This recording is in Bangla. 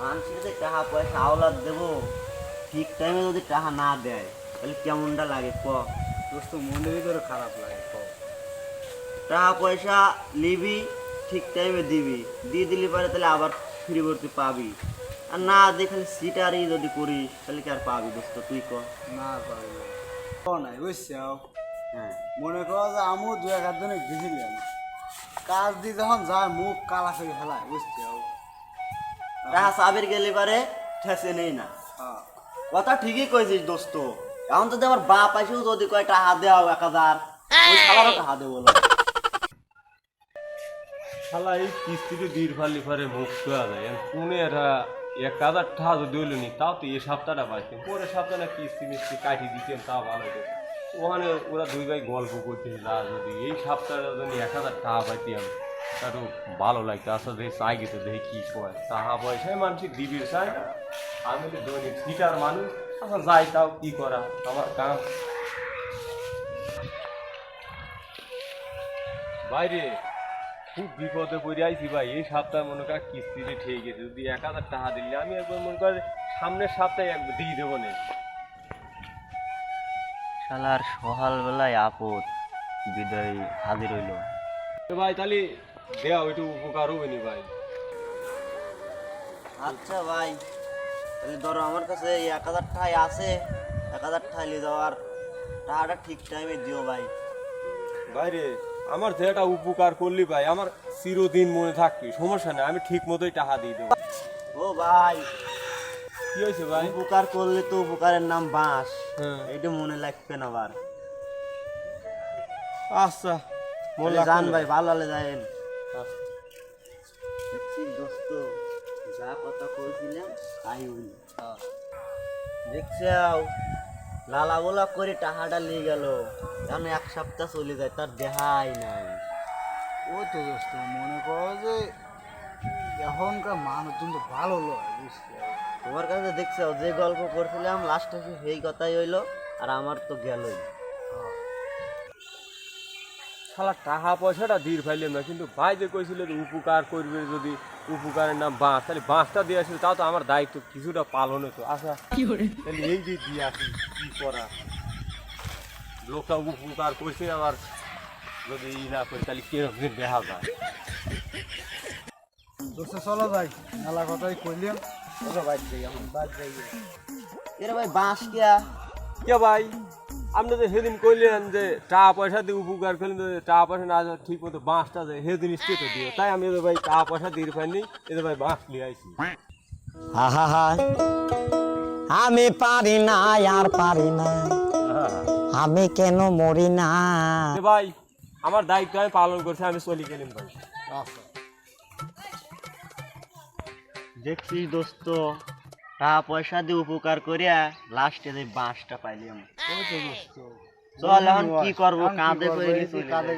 মানুষের যে টাকা পয়সা আওলাদ দেবো? ঠিক টাইমে যদি টাকা না দেয় তাহলে কেমনটা লাগে ক? দোস্ত মনের ভিতরে খারাপ লাগে কও। টাকা পয়সা নিবি ঠিক টাইমে দিবি। দিয়ে দিলি পারে তাহলে আবার ফিরিবর্তী পাবি। আর না দিয়ে খালি সিটারই যদি করিস তাহলে কি আর পাবি দোস্ত? তুই ক? না ক নাই বুঝছাও? হ্যাঁ। মনে করো যে আমিও দু এক দিনে গেছিলাম কাজ দিয়ে যখন যায় মুখ কালা করে ফেলায় বুঝছাও? টাকা চাবির গেলে পারে ঠেসে নেই না। হ্যাঁ। কথা ঠিকই কইছিস দোস্ত। এখন যদি আমার বাপ আইসেও যদি কয় টাকা দেওয়া এক হাজার ওই টাকা দেবো শালা এই কিস্তিতে দীর ফালি ফারে মুখ শোয়া যায়। একটা এক হাজার টাকা যদি হইল নি তাও তো এই সপ্তাহটা পাইতাম পরের সপ্তাহে না কিস্তি মিস্তি কাটি দিতেন তাও ভালো হতো ওখানে ওরা দুই ভাই গল্প আর যদি এই সপ্তাহটা যদি এক হাজার টাকা পাইতাম তারও ভালো লাগতো আসলে চাই গেছে দেখি কি কয়। টাকা পয়সায় মানুষের দিবির চাই আমি তো দৈনিক সিটার মানুষ। আচ্ছা যাই তাও কি করা? আমার কাম। বাইরে খুব বিপদে পড়ে আইছি ভাই। এই সপ্তাহে মনে কর কিস্তিতে ঠিক গেছে। যদি এক হাজার টাকা দিলে আমি একবার মনে কর সামনের সপ্তাহে একবার দিয়ে দেবো না। শালার সকাল বেলায় আপদ। বিদায় হাজির হইল। তো ভাই তাহলে দেওয়া একটু উপকার হবে নি ভাই। আচ্ছা ভাই তাহলে ধরো আমার কাছে এক হাজার টাকাই আছে এক হাজার টাকা নিয়ে যাওয়ার টাকাটা ঠিক টাইমে দিও ভাই। বাইরে আমার যেটা উপকার করলি ভাই আমার চিরদিন মনে থাকবি সমস্যা নেই আমি ঠিক মতোই টাকা দিয়ে দেবো। ও ভাই কি হয়েছে ভাই? উপকার করলে তো উপকারের নাম বাঁশ হ্যাঁ। এইটা মনে লাগবে না আবার। আচ্ছা যান ভাই ভালো হলে যায়েন দেখছাও লালা গোলা করে টাকাটা নিয়ে গেল। কেন এক সপ্তাহ চলে যায় তার দেহাই নাই। ও তো দোস্ত মনে করো যে এখনকার মানুষজন তো ভালো লয় বুঝছ? তোমার কাছে দেখছ যে গল্প করছিলাম লাস্টে সেই কথাই হইল আর আমার তো গেলই শালা টাকা পয়সাটা দীর ফাইলাম না কিন্তু ভাই যে কইছিল যে উপকার করবে যদি উপকারের নাম বাঁশ তাহলে বাঁশটা দিয়ে আসলে তাও তো আমার দায়িত্ব কিছুটা পালন হতো। আচ্ছা তাহলে এই যে দিয়ে আসি কি করা? লোকটা উপকার করছে আবার যদি ই না করে তাহলে কীরকম দেখা যায় দোস্ত চলো যাই মেলা কথাই কইলাম। চলো বাইর যাই এখন বাইর যাই। এর ভাই বাঁশ কিয়া? কে ভাই? আপনি তো সেদিন কইলেন যে টাকা পয়সা দিয়ে উপকার করলেন টাকা পয়সা না ঠিক মতো বাঁশটা দেয়। সেদিন স্টেটে দিও তাই আমি তো ভাই টাকা পয়সা দিয়ে পাইনি এদের ভাই বাঁশ নিয়ে আইছি। আমি পারি না আর পারি না। আমি কেন মরি না? এ ভাই আমার দায়িত্ব আমি পালন করছি আমি চলি গেলাম ভাই। দেখছিস দোস্ত টাকা পয়সা দিয়ে উপকার করিয়া লাস্টে যে বাঁশটা পাইলাম চল এখন কি করব? কাঁধে করে কাঁধে